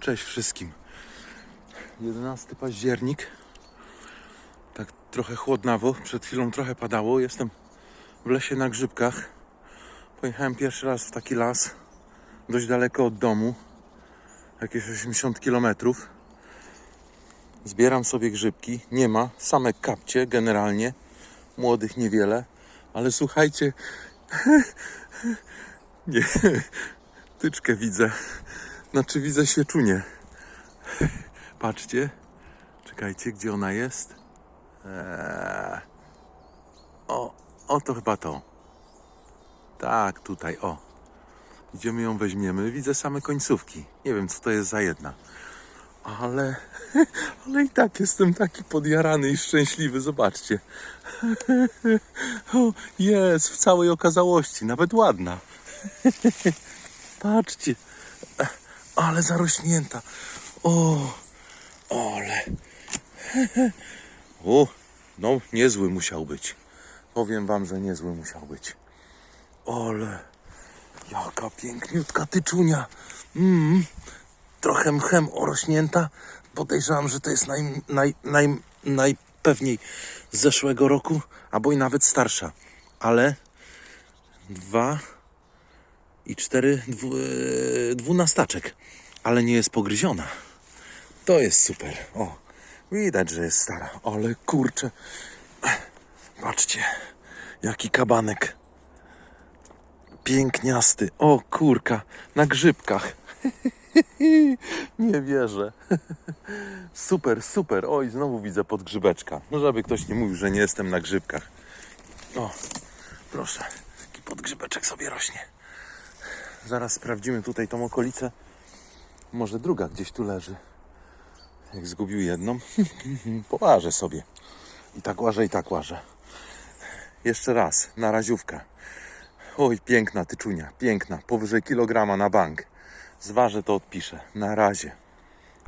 Cześć wszystkim. 11 październik. Tak trochę chłodnawo. Przed chwilą trochę padało. Jestem w lesie na grzybkach. Pojechałem pierwszy raz w taki las. Dość daleko od domu. Jakieś 80 kilometrów. Zbieram sobie grzybki. Nie ma. Same kapcie generalnie. Młodych niewiele. Ale słuchajcie. Nie. Tyczkę widzę. Znaczy widzę świeczunię. Patrzcie. Czekajcie, gdzie ona jest. Eee. O, o to chyba to. Tak, tutaj, o. Idziemy ją weźmiemy. Widzę same końcówki. Nie wiem, co to jest za jedna. Ale, ale i tak jestem taki podjarany i szczęśliwy. Zobaczcie. Jest w całej okazałości. Nawet ładna. Patrzcie. Ale zarośnięta. O, ale. O, no niezły musiał być. Powiem wam, że niezły musiał być. Ale, jaka piękniutka tyczunia. Mm, trochę mchem orośnięta. Podejrzewam, że to jest naj, naj, naj, najpewniej z zeszłego roku, albo i nawet starsza. Ale dwa i cztery dwu, e, dwunastaczek, ale nie jest pogryziona. To jest super. O, widać, że jest stara, ale kurczę. Patrzcie, jaki kabanek. Piękniasty. O kurka, na grzybkach. Nie wierzę. Super, super. Oj, znowu widzę podgrzybeczka. No żeby ktoś nie mówił, że nie jestem na grzybkach. O, proszę, taki podgrzybeczek sobie rośnie. Zaraz sprawdzimy tutaj tą okolicę. Może druga gdzieś tu leży. Jak zgubił jedną, połażę sobie. I tak łażę, i tak łażę. Jeszcze raz, na raziówkę. Oj, piękna tyczunia, piękna. Powyżej kilograma na bank. Zważę to odpiszę. Na razie.